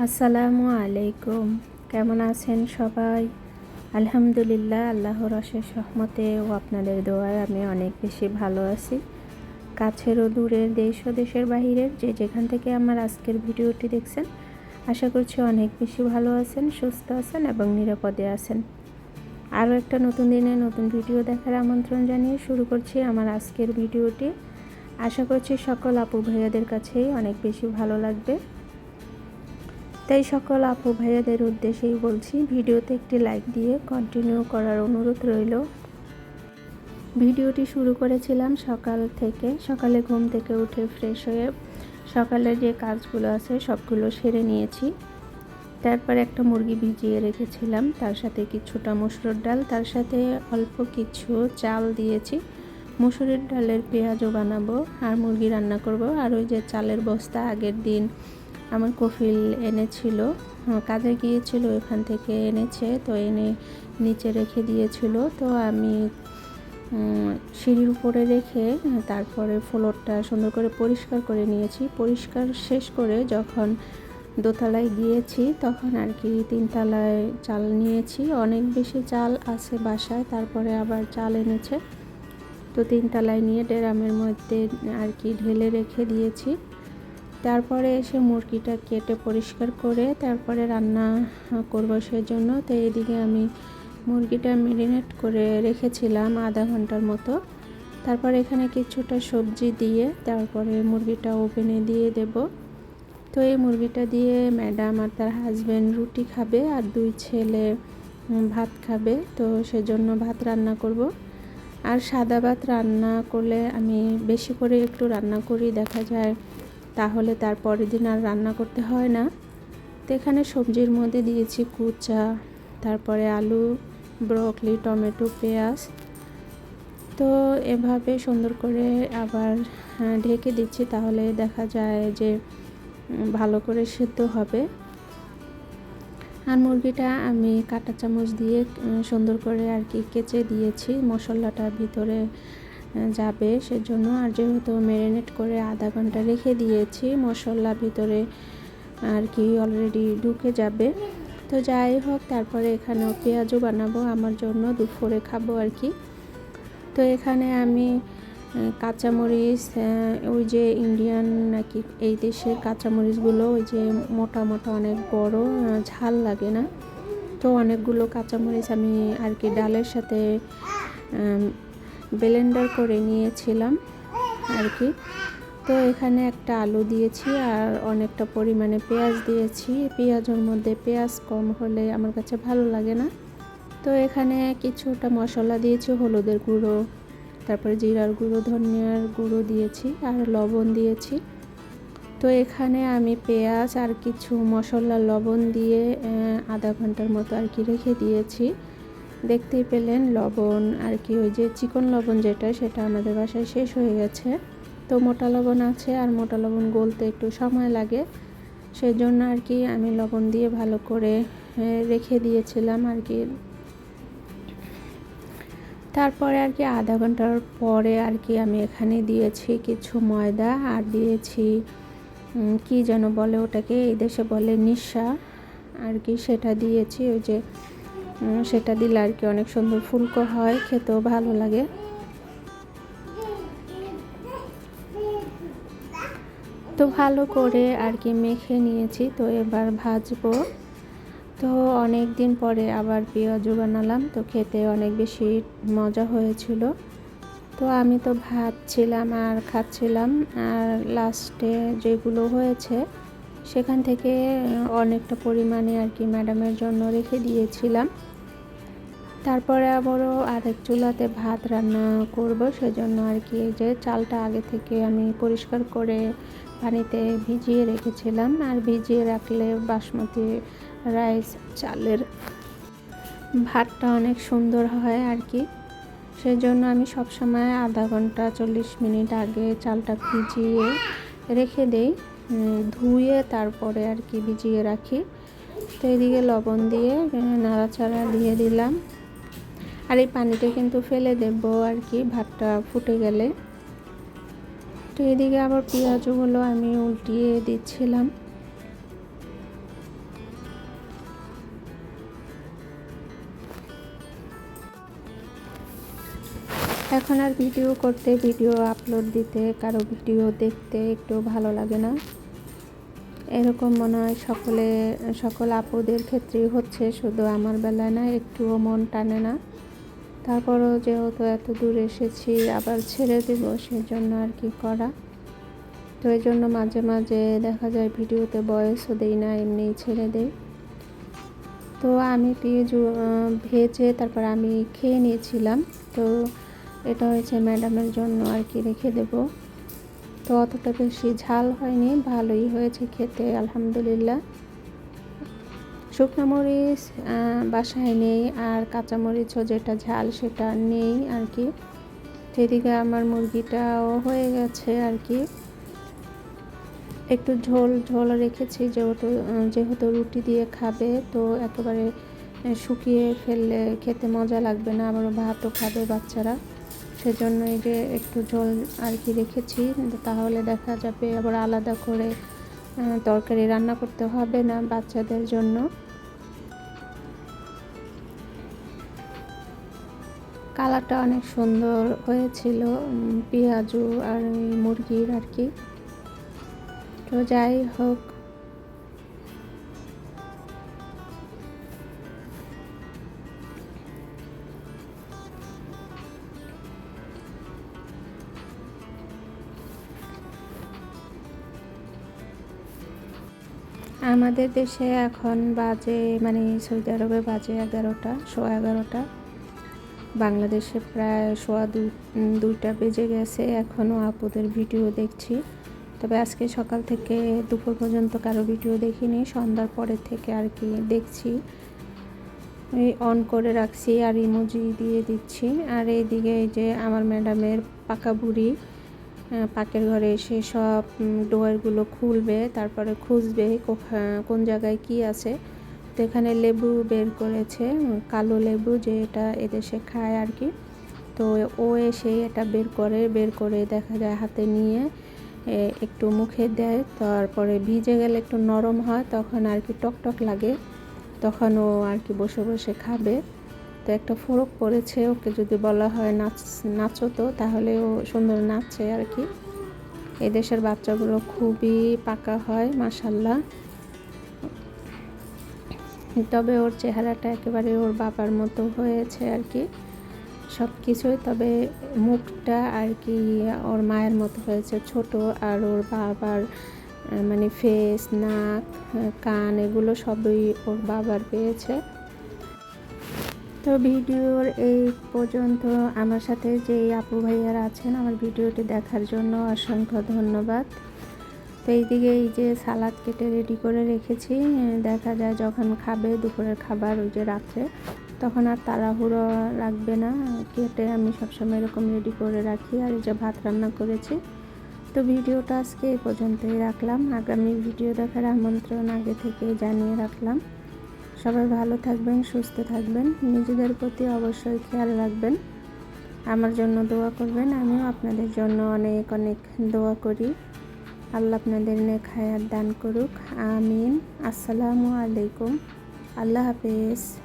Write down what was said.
আসসালামু আলাইকুম। কেমন আছেন সবাই? আলহামদুলিল্লাহ, আল্লাহর অশেষ সহমতে ও আপনাদের দোয়ায় আমি অনেক বেশি ভালো আছি। কাছের ও দূরের দেশ ও দেশের বাহিরের যে যেখান থেকে আমার আজকের ভিডিওটি দেখছেন, আশা করছি অনেক বেশি ভালো আছেন, সুস্থ আছেন এবং নিরাপদে আছেন। আরও একটা নতুন দিনে নতুন ভিডিও দেখার আমন্ত্রণ জানিয়ে শুরু করছি আমার আজকের ভিডিওটি। আশা করছি সকল আপু ভাইয়াদের কাছেই অনেক বেশি ভালো লাগবে। তাই সকল আপু ভাইয়াদের উদ্দেশ্যেই বলছি, ভিডিওতে একটি লাইক দিয়ে কন্টিনিউ করার অনুরোধ রইল। ভিডিওটি শুরু করেছিলাম সকাল থেকে। সকালে ঘুম থেকে উঠে ফ্রেশ হয়ে সকালের যে কাজগুলো আছে সবগুলো সেরে নিয়েছি। তারপর একটা মুরগি ভিজিয়ে রেখেছিলাম, তার সাথে কিছুটা মসুর ডাল, তার সাথে অল্প কিছু চাল দিয়েছি। মুসুরির ডালের পেঁয়াজও বানাবো আর মুরগি রান্না করব। আর ওই যে চালের বস্তা আগের দিন আমার কফিল এনেছিল কাজে গিয়েছিল, এখান থেকে এনেছে, তো এনে নিচে রেখে দিয়েছিল। তো আমি সিঁড়ির উপরে রেখে, তারপরে ফ্লোরটা সুন্দর করে পরিষ্কার করে নিয়েছি। পরিষ্কার শেষ করে যখন দোতলায় গিয়েছি, তখন আর কি তিনতলায় চাল নিয়েছি। অনেক বেশি চাল আছে বাসায়, তারপরে আবার চাল এনেছে। তো তিনতলায় নিয়ে ডেরামের মধ্যে আর কি ঢেলে রেখে দিয়েছি। তারপরে এসে মুরগিটা কেটে পরিষ্কার করে তারপরে রান্না করব সেজন্য। তো এদিকে আমি মুরগিটা মেরিনেট করে রেখেছিলাম আধা ঘণ্টার মতো। তারপর এখানে কিছুটা সবজি দিয়ে তারপরে মুরগিটা ওভেনে দিয়ে দেব। তো এই মুরগিটা দিয়ে ম্যাডাম আর তার হাজব্যান্ড রুটি খাবে আর দুই ছেলে ভাত খাবে। তো সেজন্য ভাত রান্না করব। আর সাদা ভাত রান্না করলে আমি বেশি করে একটু রান্না করি, দেখা যায় তাহলে তার পরের দিন আর রান্না করতে হয় না। তো এখানে সবজির মধ্যে দিয়েছি কুচা, তারপরে আলু, ব্রকলি, টমেটো, পেঁয়াজ। তো এভাবে সুন্দর করে আবার ঢেকে দিচ্ছি তাহলে দেখা যায় যে ভালো করে সেদ্ধ হবে। আর মুরগিটা আমি কাঁটা চামচ দিয়ে সুন্দর করে আর কি কেচে দিয়েছি। মশলাটার ভিতরে যাবে সেজন্য আর যেহেতু ম্যারিনেট করে আধা ঘণ্টা রেখে দিয়েছি, মশলা ভিতরে আর কি অলরেডি ঢুকে যাবে। তো যাই হোক, তারপরে এখানেও পেঁয়াজও বানাবো, আমার জন্য দুপুরে খাব আর কি। তো এখানে আমি কাঁচামরিচ ওই যে ইন্ডিয়ান নাকি এই দেশের কাঁচামরিচগুলো, ওই যে মোটা মোটা অনেক বড় ঝাল লাগে না। তো অনেকগুলো কাঁচামরিচ আমি আর কি ডালের সাথে ব্লেন্ডার করে নিয়েছিলাম আর কি। তো এখানে একটা আলু দিয়েছি আর অনেকটা পরিমাণে পেঁয়াজ দিয়েছি। পেঁয়াজের মধ্যে পেঁয়াজ কম হলে আমার কাছে ভালো লাগে না। তো এখানে কিছুটা মশলা দিয়েছি, হলুদের গুঁড়ো, তারপরে জিরার গুঁড়ো, ধনিয়ার গুঁড়ো দিয়েছি আর লবণ দিয়েছি। তো এখানে আমি পেঁয়াজ আর কিছু মশলা লবণ দিয়ে আধা ঘণ্টার মতো আর কি রেখে দিয়েছি। দেখতেই পেলেন লবণ আর কি ওই যে চিকন লবণ যেটা, সেটা আমাদের বাসায় শেষ হয়ে গেছে। তো মোটা লবণ আছে আর মোটা লবণ গলতে একটু সময় লাগে। সেই জন্য আর কি আমি লবণ দিয়ে ভালো করে রেখে দিয়েছিলাম আর কি। তারপরে আর কি আধা ঘণ্টার পরে আর কি আমি এখানে দিয়েছি কিছু ময়দা আর দিয়েছি কি যেন বলে ওটাকে, এই দেশে বলে নিশা। আর কি সেটা দিয়েছি ওই যে সেটা দিলে আর কি অনেক সুন্দর ফুলকো হয়, খেতেও ভালো লাগে। তো ভালো করে আর কি মেখে নিয়েছি, তো এবার ভাজবো। তো অনেক দিন পরে আবার পেঁয়াজও বানালাম, তো খেতে অনেক বেশি মজা হয়েছিল। তো আমি তো ভাজছিলাম আর খাচ্ছিলাম, আর লাস্টে যেগুলো হয়েছে সেখান থেকে অনেকটা পরিমাণে আর কি ম্যাডামের জন্য রেখে দিয়েছিলাম। তারপরে আবারও আরেক চুলাতে ভাত রান্না করব, সেজন্য আর কি যে চালটা আগে থেকে আমি পরিষ্কার করে পানিতে ভিজিয়ে রেখেছিলাম, আর ভিজিয়ে রাখলে বাসমতি রাইস চালের ভাতটা অনেক সুন্দর হয় আর কি। সেজন্য আমি সবসময় আধা ঘণ্টা চল্লিশ মিনিট আগে চালটা ভিজিয়ে রেখে দেই। ধুয়ে তারপরে আর কি ভিজিয়ে রাখি। তো এদিকে লবণ দিয়ে নাড়াচাড়া দিয়ে দিলাম। আর এই পানিটা কিন্তু ফেলে দেব আর কি, ভাতটা ফুটে গেলে। তো এদিকে আবার পেঁয়াজগুলো আমি উল্টিয়ে দিচ্ছিলাম। এখন আর ভিডিও করতে, ভিডিও আপলোড দিতে, কারও ভিডিও দেখতে একটু ভালো লাগে না। এরকম মনে হয় সকলে, সকল আপুদের ক্ষেত্রেই হচ্ছে, শুধু আমার বেলায় না, একটুও মন টানে না। তারপরও যেহেতু এত দূর এসেছি, আবার ছেড়ে দেবো সেই জন্য আর কি করা। তো এই জন্য মাঝে মাঝে দেখা যায় ভিডিওতে বয়সও দেই না, এমনি ছেড়ে দেই। তো আমি পেঁয়াজ ভেজে তারপর আমি খেয়ে নিয়েছিলাম। তো এটা হয়েছে ম্যাডামের জন্য আর কি রেখে দেব। তো অতটা বেশি ঝাল হয়নি, ভালোই হয়েছে খেতে, আলহামদুলিল্লাহ। শুকনো মরিচ বাসায় নেই, আর কাঁচামরিচও যেটা ঝাল সেটা নেই আর কি। সেদিকে আমার মুরগিটাও হয়ে গেছে আর কি। একটু ঝোল ঝোল রেখেছি, যেহেতু যেহেতু রুটি দিয়ে খাবে, তো একেবারে শুকিয়ে ফেললে খেতে মজা লাগবে না আবার ভাতও খাবে বাচ্চারা। সেজন্য এই যে একটু ঝোল আর কি রেখেছি তাহলে দেখা যাবে আবার আলাদা করে তরকারি রান্না করতে হবে না বাচ্চাদের জন্য। কালারটা অনেক সুন্দর হয়েছিল পেঁয়াজু আর মুরগির আর কি। তো যাই হোক আমাদের দেশে এখন বাজে মানে সৌদি আরবে বাজে এগারোটা, সোয়া এগারোটা। বাংলাদেশে প্রায় সোয়া দুইটা বেজে গেছে। এখনও আপুদের ভিডিও দেখছি। তবে আজকে সকাল থেকে দুপুর পর্যন্ত কারও ভিডিও দেখিনি। সন্ধ্যার পরে থেকে আর কি দেখছি। এই অন করে রাখছি আর ইমোজি দিয়ে দিচ্ছি। আর এইদিকে এই যে আমার ম্যাডামের পাকা বুড়ি পাকের ঘরে এসে সব ডোয়ারগুলো খুলবে, তারপরে খুঁজবে কোন জায়গায় কি আছে। তো এখানে লেবু বের করেছে কালো লেবু যে এটা এদেশে খায় আর কি। তো ও এসে এটা বের করে বের করে দেখা যায় হাতে নিয়ে একটু মুখে দেয়, তারপরে ভিজে গেলে একটু নরম হয়, তখন আর কি টকটক লাগে। তখন ও আর কি বসে বসে খাবে। তো একটা ফোরক পড়েছে, ওকে যদি বলা হয় নাচ, নাচো তো, তাহলে ও সুন্দর নাচছে আর কি। এদেশের বাচ্চাগুলো খুবই পাকা হয় মাসাল্লাহ তবে ওর চেহারাটা একেবারে ওর বাবার মতো হয়েছে আর কি। সব কিছুই তবে মুখটা আর কি ওর মায়ের মতো হয়েছে, ছোট আর ওর বাবার মানে ফেস নাক, কান, এগুলো সবই ওর বাবার পেয়েছে। তো ভিডিওর এই পর্যন্ত আমার সাথে যে আপু ভাইয়ারা আছেন, আমার ভিডিওটি দেখার জন্য অসংখ্য ধন্যবাদ। তো এইদিকে এই যে সালাদ কেটে রেডি করে রেখেছি। দেখা যায় যখন খাবে, দুপুরের খাবার ওই যে রাত্রে, তখন আর তাড়াহুড়ো লাগবে না। কেটে আমি সবসময় এরকম রেডি করে রাখি। আর এই যে ভাত রান্না করেছি। তো ভিডিওটা আজকে এই পর্যন্তই রাখলাম। আগামী ভিডিও দেখার আমন্ত্রণ আগে থেকে জানিয়ে রাখলাম। সবাই ভালো থাকবেন, সুস্থ থাকবেন। নিজেদের প্রতি অবশ্যই খেয়াল রাখবেন। আমার জন্য দোয়া করবেন। আমিও আপনাদের জন্য অনেক অনেক দোয়া করি। আল্লাহ আপনাদের নেখায়াত দান করুক। আমিন। আসসালামু আলাইকুম। আল্লাহ হাফেজ।